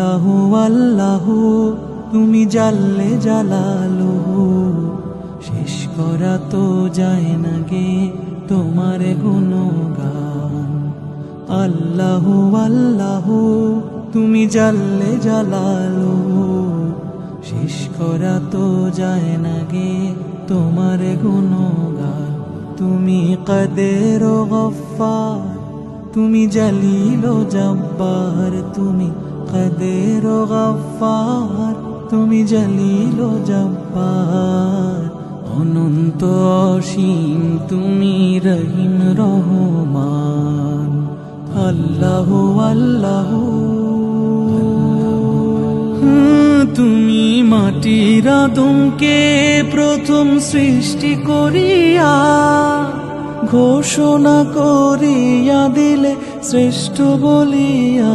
আল্লাহ আল্লাহ, তুমি জানলে জালালো শেষ করা তো যায় না গে তোমার গুণগান। আল্লাহ আল্লাহ, তুমি জানলে জালালো শেষ করা তো যায় না গে তোমার গুণগান। তুমি কদের গফার তুমি জালিল জব্বার, তুমি কদের গফার তুমি জালিল জব্বার। অনন্ত অসীম, তুমি রহিম রহমান। আল্লাহ আল্লাহ। তুমি মাটির আদমকে প্রথম সৃষ্টি করিয়া ঘোষণা করিয়া দিলে শ্রেষ্ঠ বলিয়া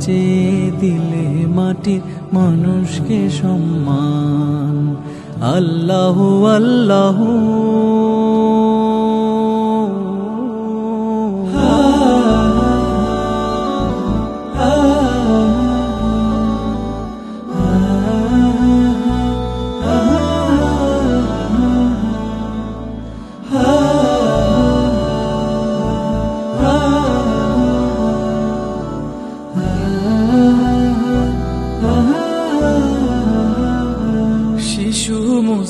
চেয়ে দিলে মাটির মানুষকে সম্মান। আল্লাহ আল্লাহ।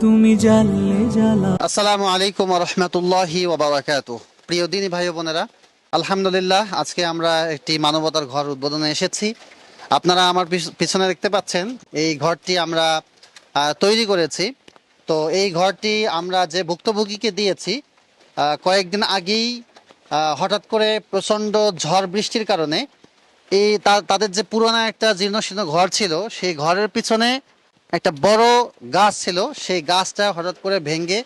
তুমি জানলে জ্বালা আসসালামু আলাইকুম রহমতুল্লাহি ওবরাকাত প্রিয় দিনী ভাই বোনেরা, আলহামদুলিল্লাহ আজকে আমরা একটি মানবতার ঘর উদ্বোধনে এসেছি। আপনারা আমার পিছ- পিছনে দেখতে পাচ্ছেন, এই ঘরটি আমরা তৈরি করেছি। তো এই ঘরটি আমরা যে ভুক্তভোগীকে দিয়েছি কয়েকদিন আগেই হঠাৎ করে প্রচণ্ড ঝড় বৃষ্টির কারণে এই তাদের যে পুরোনো একটা জীর্ণশীর্ণ ঘর ছিল, সেই ঘরের পিছনে একটা বড় গাছ ছিল, সেই গাছটা হঠাৎ করে ভেঙে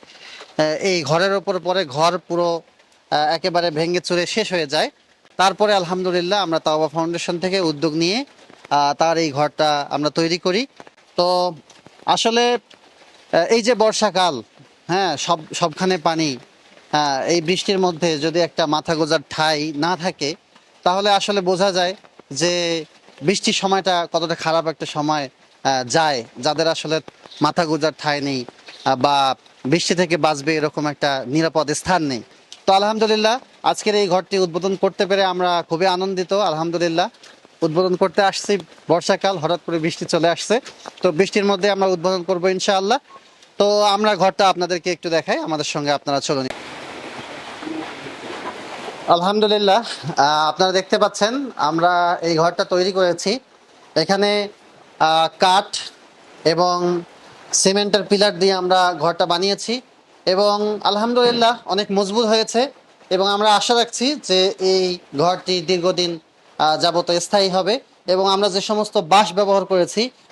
এই ঘরের ওপর পরে ঘর পুরো একেবারে ভেঙে চুরে শেষ হয়ে যায়। তারপরে আলহামদুলিল্লাহ আমরা তাওবা ফাউন্ডেশন থেকে উদ্যোগ নিয়ে তার এই ঘরটা আমরা তৈরি করি। তো আসলে এই যে বর্ষাকাল হ্যাঁ সব, সবখানে পানি হ্যাঁ এই বৃষ্টির মধ্যে যদি একটা মাথা গোজার ঠাই না থাকে, তাহলে আসলে বোঝা যায় যে বৃষ্টির সময়টা কতটা খারাপ একটা সময় যায়, যাদের আসলে মাথা গোজার ঠাঁই নেই বা বৃষ্টি থেকে বাঁচবে এরকম একটা নিরাপদ স্থান নেই। তো আলহামদুলিল্লাহ, আজকের এই ঘরটি উদ্বোধন করতে পেরে আমরা খুবই আনন্দিত, আলহামদুলিল্লাহ। উদ্বোধন করতে আসছি, বর্ষাকাল, হঠাৎ করে বৃষ্টি চলে আসছে। তো বৃষ্টির মধ্যে আমরা উদ্বোধন করব ইনশাআল্লাহ। তো আমরা ঘরটা আপনাদেরকে একটু দেখাই, আমাদের সঙ্গে আপনারা চলুন। আলহামদুলিল্লাহ আপনারা দেখতে পাচ্ছেন, আমরা এই ঘরটা তৈরি করেছি। এখানে কাঠ এবং সিমেন্টের পিলার দিয়ে আমরা ঘরটা বানিয়েছি এবং আলহামদুলিল্লাহ অনেক মজবুত হয়েছে এবং আমরা আশা রাখছি যে এই ঘরটি দীর্ঘদিন যাবত স্থায়ী হবে এবং আমরা যে সমস্ত বাঁশ ব্যবহার করেছি